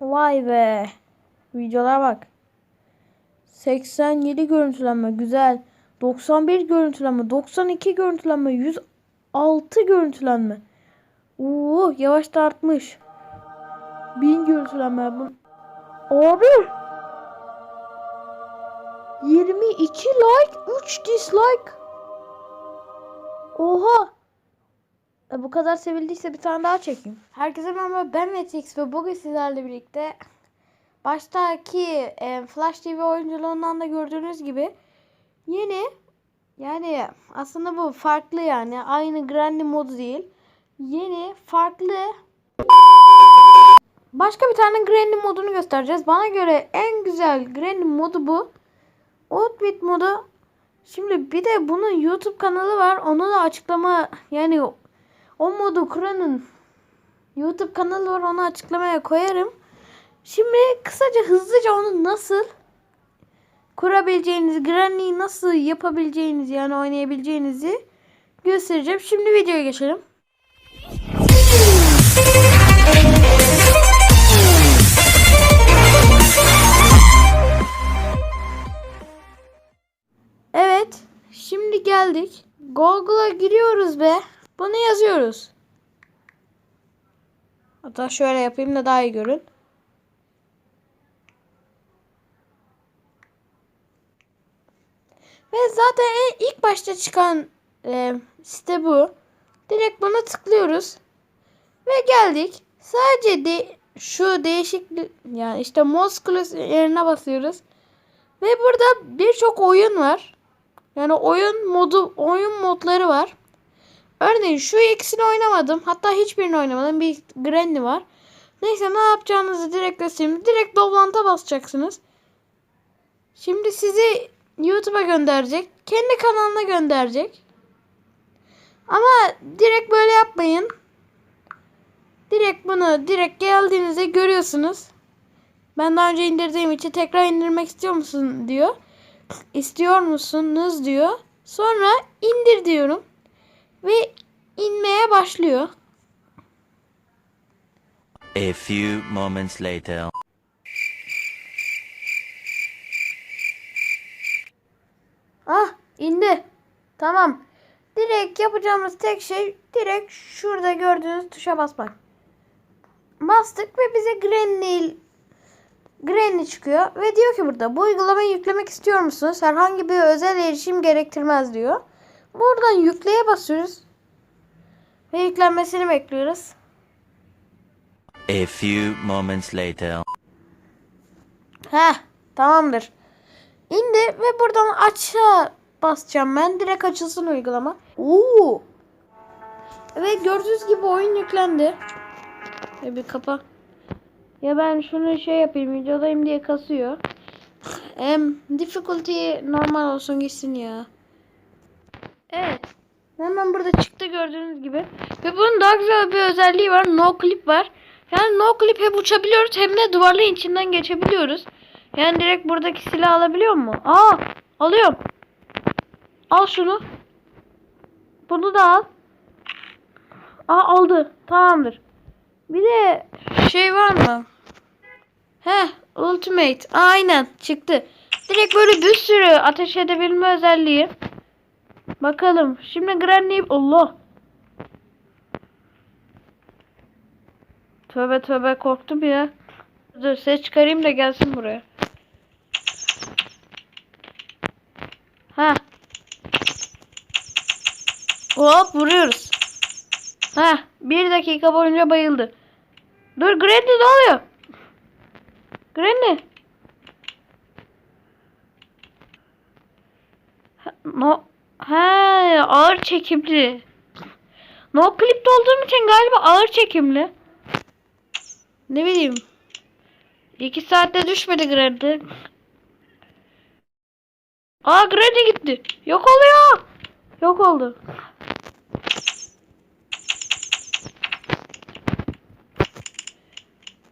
Vay be. Videolara bak. 87 görüntülenme güzel. 91 görüntülenme, 92 görüntülenme, 106 görüntülenme. Oo, yavaş da artmış. 1000 görüntülenme. Abi. 22 like, 3 dislike. Oha. E, bu kadar sevildiyse bir tane daha çekeyim. Herkese merhaba ben Metix ve bugün sizlerle birlikte baştaki e, Flash TV oyunculuğundan da gördüğünüz gibi yeni yani aslında bu farklı yani aynı Granny modu değil. Yeni farklı başka bir tane Granny modunu göstereceğiz. Bana göre en güzel Granny modu bu. Outfit modu Şimdi bir de bunun YouTube kanalı var. Onu da açıklama yani o modu kuranın YouTube kanalı var. Onu açıklamaya koyarım. Şimdi kısaca hızlıca onu nasıl kurabileceğiniz, Granny'yi nasıl yapabileceğiniz yani oynayabileceğinizi göstereceğim. Şimdi videoya geçelim. Evet. Şimdi geldik. Google'a giriyoruz be. Bunu yazıyoruz. Hatta şöyle yapayım da daha iyi görün. Ve zaten en ilk başta çıkan e, site bu. Direkt buna tıklıyoruz. Ve geldik. Sadece de şu değişik yani işte Moskulus yerine basıyoruz. Ve burada birçok oyun var. Yani oyun modu, oyun modları var. Örneğin şu ikisini oynamadım. Hatta hiçbirini oynamadım. Bir Granny var. Neyse ne yapacağınızı direkt göstereyim. Direkt Doblant'a basacaksınız. Şimdi sizi YouTube'a gönderecek. Kendi kanalına gönderecek. Ama direkt böyle yapmayın. Direkt bunu direkt geldiğinizde görüyorsunuz. Ben daha önce indirdiğim için tekrar indirmek istiyor musun diyor. İstiyor musunuz diyor. Sonra indir diyorum. Ve inmeye başlıyor. A few moments later. Ah indi. Tamam. Direkt yapacağımız tek şey direkt şurada gördüğünüz tuşa basmak. Bastık ve bize Granny Granny çıkıyor ve diyor ki burada bu uygulamayı yüklemek istiyor musunuz? Herhangi bir özel erişim gerektirmez diyor. Buradan yükleye basıyoruz. Ve yüklenmesini bekliyoruz. A few moments later. Heh tamamdır. İndi ve buradan aça basacağım ben. Direkt açılsın uygulama. Oo. Ve gördüğünüz gibi oyun yüklendi. Ve bir kapa. Ya ben şunu şey yapayım videodayım diye kasıyor. Em difficulty normal olsun gitsin ya. Hemen burada çıktı gördüğünüz gibi. Ve bunun daha güzel bir özelliği var. No clip var. Yani no clip hem uçabiliyoruz hem de duvarların içinden geçebiliyoruz. Yani direkt buradaki silah alabiliyor mu? Aa alıyorum. Al şunu. Bunu da al. Aa aldı. Tamamdır. Bir de şey var mı? Heh ultimate. Aynen çıktı. Direkt böyle bir sürü ateş edebilme özelliği. Bakalım. Şimdi Granny... Allah. Tövbe tövbe korktum ya. Dur ses çıkarayım da gelsin buraya. Ha. Hop vuruyoruz. Ha, bir dakika boyunca bayıldı. Dur Granny ne oluyor? Granny. Ha, No. He, ağır çekimli. No clip'te olduğum için galiba ağır çekimli. Ne bileyim. İki saatte düşmedi Granny. Aa Granny gitti. Yok oluyor. Yok oldu.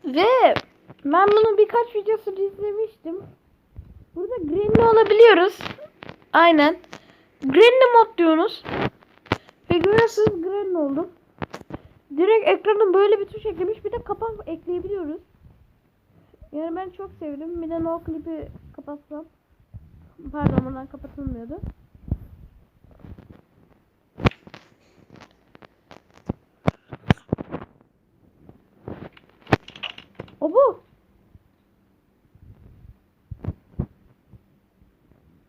Ve ben bunu birkaç videosunu izlemiştim. Burada Granny olabiliyoruz. Aynen. Granny mod diyorsunuz. Ve görüyorsunuz Granny oldum. Direkt ekranın böyle bir tuş eklemiş. Bir de kapak ekleyebiliyoruz. Yani ben çok sevdim. Bir de no klipi kapatsam. Pardon bundan kapatılmıyordu. O bu.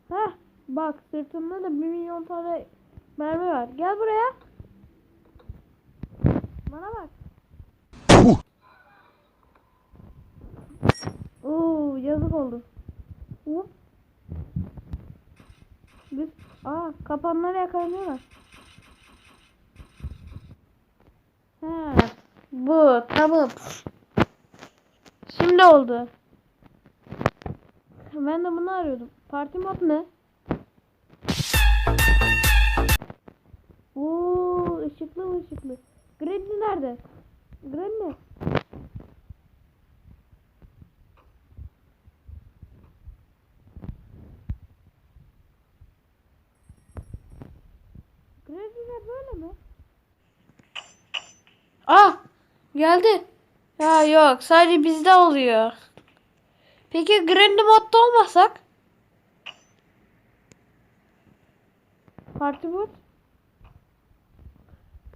Heh, bak sırtımda da bir milyon tane mermi var. Gel buraya. Bana bak. Oo, yazık oldu. Hop. Biz, aa, kapanları yakalanıyorlar. He, bu tamam. Şimdi oldu. Ben de bunu arıyordum. Parti mod ne? Oo, ışıklı mı ışıklı? Granny nerede? Granny. Granny'ler böyle mi? Ah! Geldi. Ya yok sadece bizde oluyor. Peki Granny modda olmasak? Parti mod?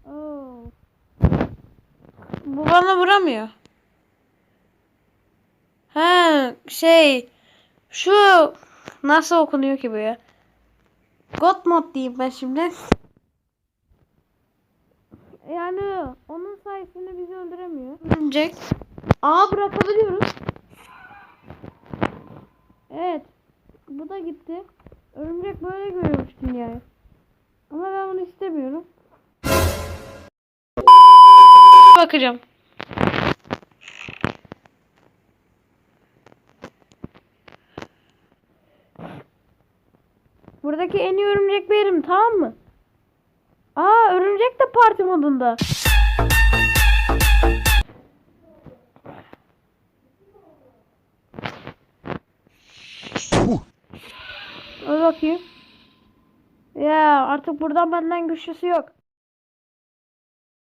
Oo. Bu bana vuramıyor. Ha şey şu nasıl okunuyor ki bu ya? God mod diyeyim ben şimdi. Yani onun sayesinde bizi öldüremiyor. Örümcek. Aa bırakabiliyoruz. Evet. Bu da gitti. Örümcek böyle görüyormuş dünyayı. Ama ben bunu istemiyorum. Bakacağım. Buradaki en iyi örümcek benim tamam mı? Aa örümcek de parti modunda. Öl bakayım. Ya artık buradan benden güçlüsü yok.